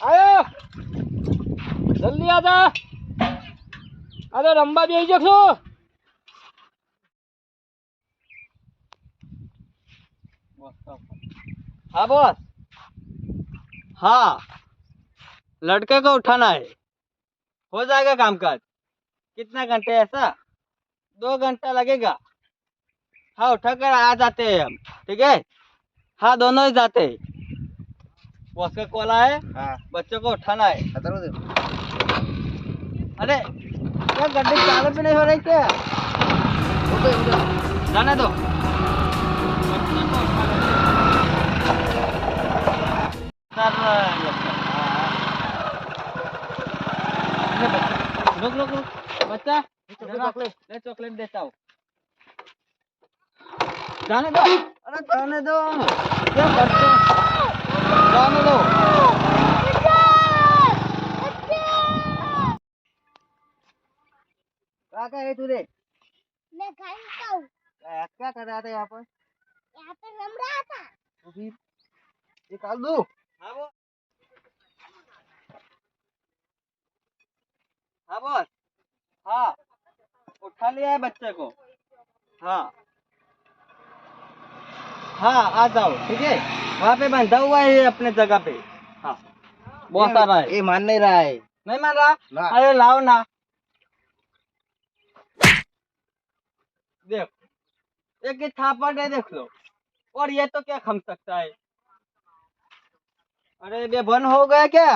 आयो। जल्दी आजा अरे रंबा भी आई जखो हाँ बॉस। हाँ लड़के को उठाना है। हो जाएगा कामकाज। कितना घंटे ऐसा? दो घंटा लगेगा। हाँ उठाकर आ जाते हैं हम, ठीक है? हाँ दोनों ही जाते हैं। बॉस का कॉल आया है। बच्चों को उठाना है। खतर दे अरे क्या गड्ढे चालू भी नहीं हो रही क्या? जाने दो। रुक रुक रुक। बच्चा चॉकलेट। ले चॉकलेट देता हूँ। जाने दो। अरे जाने दो। क्या हो? जाने दो क्या रहे तुझे मैं घर का हूँ। क्या कर रहा था यहाँ पर यहाँ पे रम रहा था तो फिर निकाल दो. हाँ बोल. हाँ बोल. हाँ. उठा लिया है बच्चे को. हाँ. हाँ आ जाओ ठीक है? वहाँ पे बंधा हुआ है अपने जगह पे। हाँ. बहुत आ रहा है ये मान नहीं रहा है। नहीं मान रहा? अरे लाओ ना। देख एक ही थापड़ है देख लो और ये तो क्या खम सकता है? अरे बेबन हो गया क्या?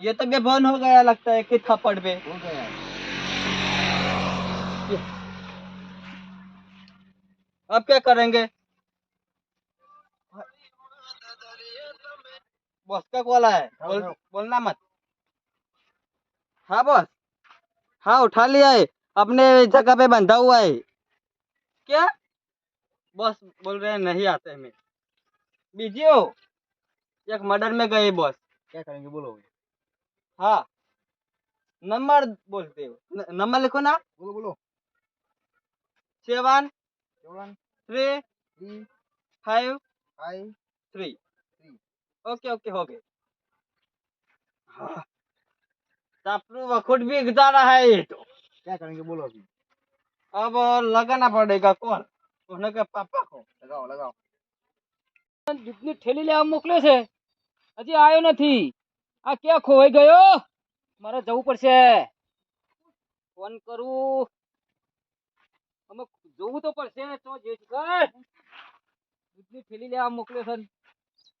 ये तो बेबन हो गया लगता है कि थप्पड़ पे। हो गया। अब क्या करेंगे? बॉस का कॉल है बोल, बोलना मत। हाँ बॉस। हाँ उठा लिया है। अपने जगह पे बंधा हुआ है। क्या? बॉस बोल रहे हैं नहीं आते हमें। बिज़ी हो? एक मर्डर में गए बॉस। क्या करेंगे? बोलो हाँ। नंबर बोलते हो। नंबर लिखो ना। बोलो बोलो। Seven seven three three five five three. Okay okay हो गए। हाँ। भी जा रहा है। ये तो क्या करेंगे बोलो अभी अब लगाना पड़ेगा कौन उन्होंने के पापा को लगाओ लगाओ દૂધની ઠેલી લેવા મોકલ્યો છે હજી આવ્યો નથી આ ક્યાં ખોવાઈ ગયો મારે જવું પડશે ફોન કરું અમે જોવું તો પડશે તો જે કર દૂધની ઠેલી લેવા મોકલ્યો છે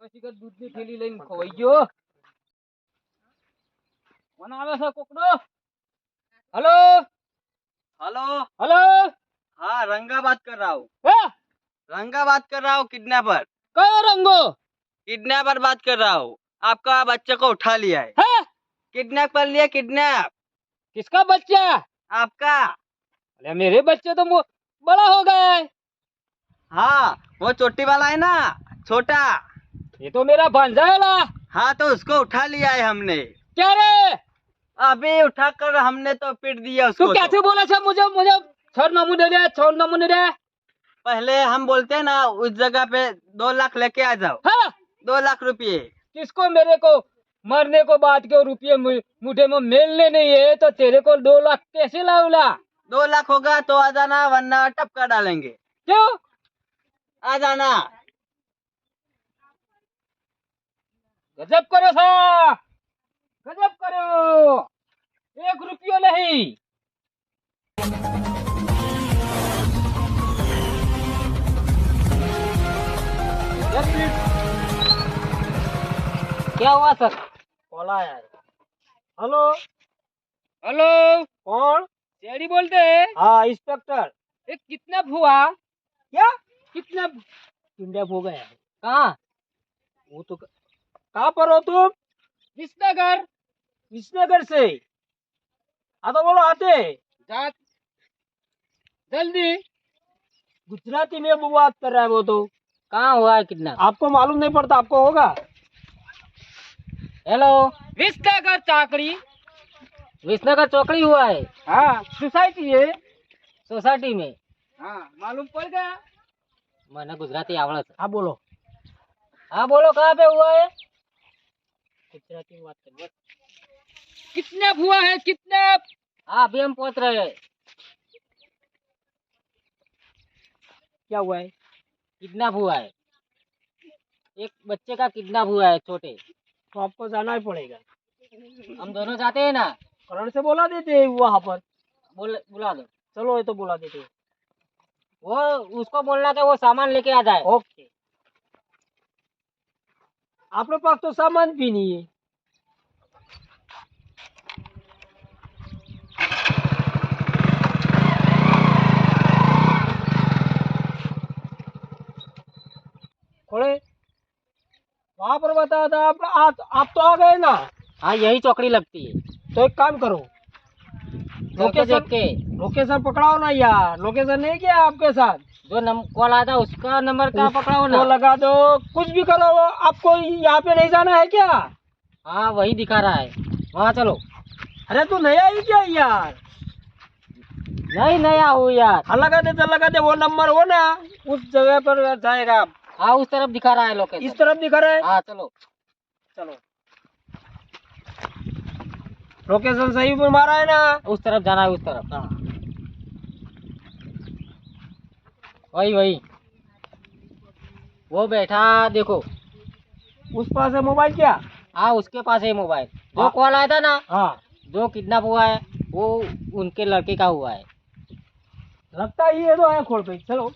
પછી કે દૂધની ઠેલી લઈને ખોવાઈ ગયો ફોન આવે છે કોકનો हेलो? हेलो? हेलो? हाँ रंगा बात कर रहा हूँ। रंगा बात कर रहा हूँ किडनैपर। कौन रंगो? किडनैपर बात कर रहा हूँ। आपका बच्चे को उठा लिया है, हाँ? किडनैप कर लिया किडनैप। किसका बच्चा? आपका। अरे मेरे बच्चे तो बड़ा हो गए हाँ। वो चोटी वाला है ना छोटा। ये तो मेरा भांजा है ना हाँ तो उसको उठा लिया है हमने। क्या रे? अभी उठा कर हमने तो पीट दिया उसको तो। कैसे बोला था मुझे मुझे छोड़ नमूने दे छोड़ नमूने दे। पहले हम बोलते हैं ना उस जगह पे दो लाख लेके आ जाओ। हाँ। दो लाख रुपये। किसको मेरे को? मरने को बाद के रुपये मु- मुठे में मिलने नहीं है तो तेरे को दो लाख कैसे लाऊला? दो लाख होगा तो आ जाना वरना टपका डालेंगे। क्यों? आ जाना। गजब करो सा गजब करो। एक रुपयो नहीं। क्या हुआ सर? बोला यार हेलो? हेलो? कौन? जेडी बोलते हैं। हाँ इंस्पेक्टर। ये कितना हुआ क्या? कितना किडनैप हो गया। कहाँ? वो तो कहाँ पर हो तुम? विसनगर। विसनगर से। हाँ तो बोलो आते। जात जल्दी। गुजराती में वो बात कर रहा है वो तो। कहाँ हुआ है कितना? आपको मालूम नहीं पड़ता आपको होगा। हेलो विसनगर चाकरी। विसनगर चौकड़ी हुआ है? हाँ। सोसाइटी है। सोसाइटी में? हाँ मालूम पड़ गया। मैंने गुजराती आवड़े हाँ बोलो। हाँ बोलो कहाँ पे हुआ है? गुजराती में बात करो कितने हुआ है कितने हाँ अभी हम पहुँच रहे हैं। क्या हुआ है? किडनैप हुआ है। एक बच्चे का किडनैप हुआ है छोटे। तो आपको जाना ही पड़ेगा। हम दोनों जाते हैं ना? करण से बोला देते हैं वहाँ पर। बोल बुला दो। चलो ये तो बुला देते हैं। वो उसको बोलना था वो सामान लेके आ जाए। ओके। आपके पास तो सामान भी नहीं है। खोले। वहाँ पर बताया था आप, आप आप तो आ गए ना? हाँ यही चौकड़ी लगती है। तो एक काम करो। लोकेशन के। लोकेशन पकड़ाओ ना यार। लोकेशन नहीं क्या आपके साथ। जो नम कॉल आया था उसका नंबर क्या पकड़ाओ ना? लगा दो। कुछ भी करो आपको यहाँ पे नहीं जाना है क्या? हाँ वही दिखा रहा है। वहाँ चलो। अरे तू नया ही क्या यार? नहीं नया हो यार। हाँ लगा दे तो लगा दे वो नंबर हो ना। उस जगह पर जाएगा। आप हाँ उस तरफ़ दिखा रहा है लोकेशन इस तरफ़ दिखा रहा है? हाँ चलो। चलो। लोकेशन सही में मारा है ना? उस तरफ़ जाना है उस तरफ़ हाँ। वही वही। वो बैठा देखो। उस पास है मोबाइल क्या? हाँ उसके पास है मोबाइल। जो हाँ। कॉल आया था ना हाँ। जो किडनैप हुआ है वो उनके लड़के का हुआ है। लगता ही है तो है खोल पे। चलो।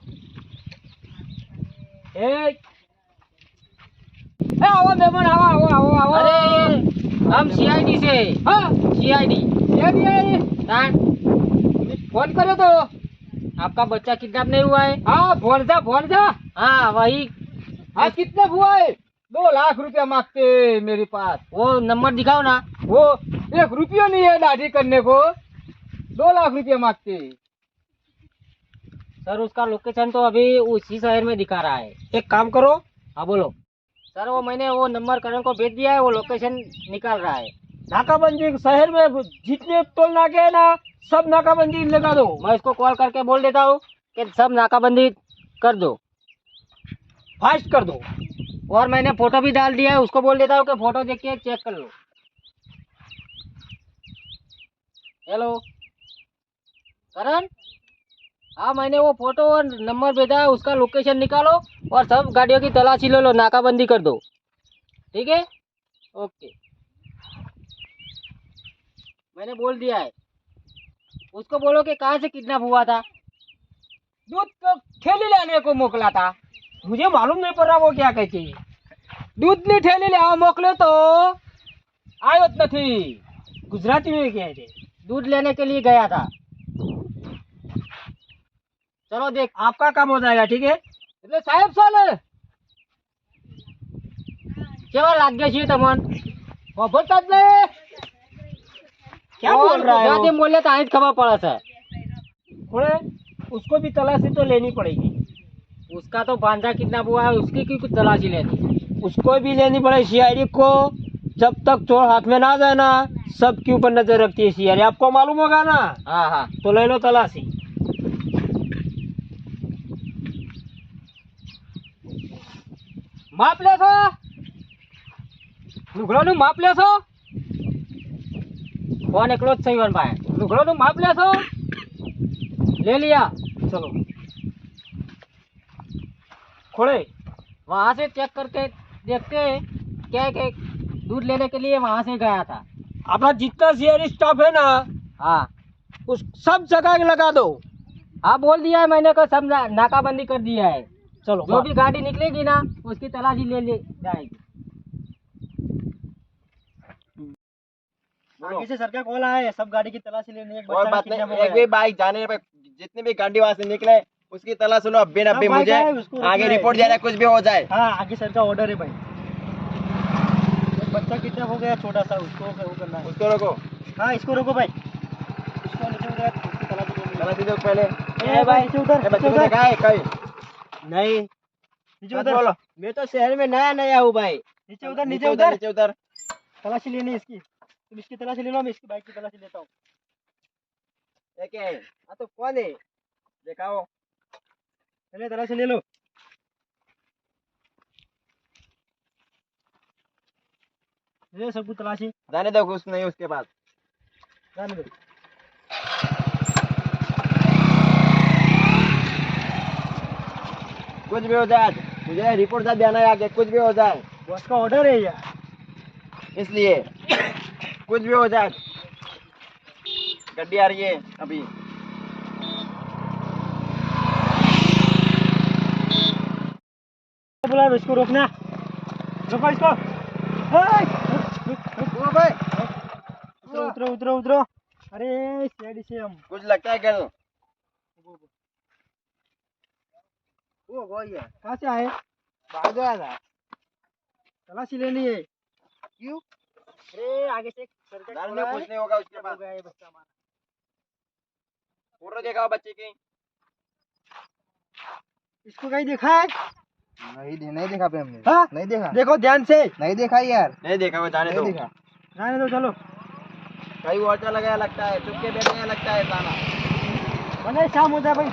एक ए, आओ मेहमान आओ आओ आओ आओ अरे हम सीआईडी से हाँ सीआईडी ये भी है फ़ोन करो तो आपका बच्चा किडनैप नहीं हुआ है हाँ फ़ोन जा फ़ोन जा हाँ वही हाँ कितने हुआ है दो लाख रुपया मांगते हैं मेरे पास वो नंबर दिखाओ ना वो एक रुपया नहीं है दाढ़ी करने को दो लाख रुपया मांगते हैं। सर उसका लोकेशन तो अभी उसी शहर में दिखा रहा है। एक काम करो। हाँ बोलो। सर वो मैंने वो नंबर करण को भेज दिया है वो लोकेशन निकाल रहा है। नाकाबंदी शहर में जितने टोल नाके है ना सब नाकाबंदी लगा दो। मैं इसको कॉल करके बोल देता हूँ कि सब नाकाबंदी कर दो। फास्ट कर दो। और मैंने फ़ोटो भी डाल दिया है उसको बोल देता हूँ कि फ़ोटो देख के चेक कर लो। हेलो करण? हाँ मैंने वो फ़ोटो और नंबर भेजा है उसका लोकेशन निकालो और सब गाड़ियों की तलाशी ले लो नाकाबंदी कर दो। ठीक है? ओके मैंने बोल दिया है। उसको बोलो कि कहाँ से किडनैप हुआ था? दूध तो को ठेली लाने को मोकला था। मुझे मालूम नहीं पड़ रहा वो क्या कहती दूध ने ठेली लावा हाँ, मोकले तो। आयोत नहीं गुजराती में गए थे। दूध लेने के लिए गया था। चलो देख आपका काम हो जाएगा ठीक है એટલે સાહેબ છો ને કેવા લાગે છે તમને ખબર જ નહીં क्या बोल रहा है ગુજરાતી वो? બોલે તો અહીં જ ખબર પડે છે थोड़े उसको भी तलाशी तो लेनी पड़ेगी उसका तो भांजा कितना हुआ है उसकी क्यों कुछ तलाशी लेनी उसको भी लेनी पड़ेगी सीआईडी को जब तक चोर हाथ में ना आ जाए ना सबके ऊपर नजर रखती है सीआईडी आपको मालूम होगा ना हाँ हाँ तो ले लो तलाशी માપ લેશો લુગડાનું માપ લેશો ફોન એકલો જ છે ભાઈ લુગડાનું માપ લેશો ले लिया चलो खोले वहाँ से चेक करके देखते हैं क्या है कि दूध लेने के लिए वहाँ से गया था अपना जितना सीआईडी स्टाफ है ना हाँ उस सब जगह लगा दो हाँ बोल दिया है मैंने को सब ना, नाकाबंदी कर दिया है चलो जो भी गाड़ी निकलेगी ना उसकी तलाशी ले ले जाएगी। आगे से सर का कॉल आया है सब गाड़ी की तलाशी लेनी है एक और बात नहीं एक भी बाइक जाने पे जितनी भी गाड़ी वहाँ से निकले उसकी तलाश लो अब्बे नब्बे हाँ, मुझे आगे है। रिपोर्ट जाना कुछ भी हो जाए। हाँ आगे सर का ऑर्डर है भाई। एक बच्चा कितना हो गया छोटा सा उसको वो करना है? उसको रोको। हाँ इसको रोको भाई। इसको नीचे उतार तलाशी दो पहले। ए भाई नीचे उतर बच्चे को देखा है कहीं। नहीं। नीचे मत बोलो। मैं तो शहर में नया नया हूँ भाई। नीचे उतर नीचे उतर नीचे उतर। तलाशी लेनी इसकी। तुम इसकी तलाशी ले लो मैं इसकी बाइक की तलाशी लेता हूँ। है हाँ तो कौन है? दिखाओ। पहले तलाशी ले लो। ले सबको तलाशी। जाने दो कुछ नहीं उसके पास। जाने दो। कुछ भी हो जाए मुझे रिपोर्ट साथ देना है आगे कुछ भी हो जाए। बॉस का ऑर्डर है यार। इसलिए कुछ भी हो जाए। गड्डी आ रही है अभी। बोला इसको रोकना? रोको इसको। उतरो उतरो उतरो अरे से हम। कुछ लगता है क्या वो वो ये कहाँ से आए? भाग गया था तलाशी लेनी है क्यों? अरे आगे से है। कुछ नहीं होगा उसके पास। गया ये बच्चा हमारा। फ़ोटो दिखाओ बच्चे की? इसको कहीं देखा है? नहीं नहीं देखा पे हमने। हाँ? नहीं देखा? देखो ध्यान से। नहीं देखा यार। नहीं देखा वो जाने दो। जाने दो चलो। कहीं वो अच्छा लगा लगता है चुपके बैठे लगता है साला। भले शाम हो जाए भाई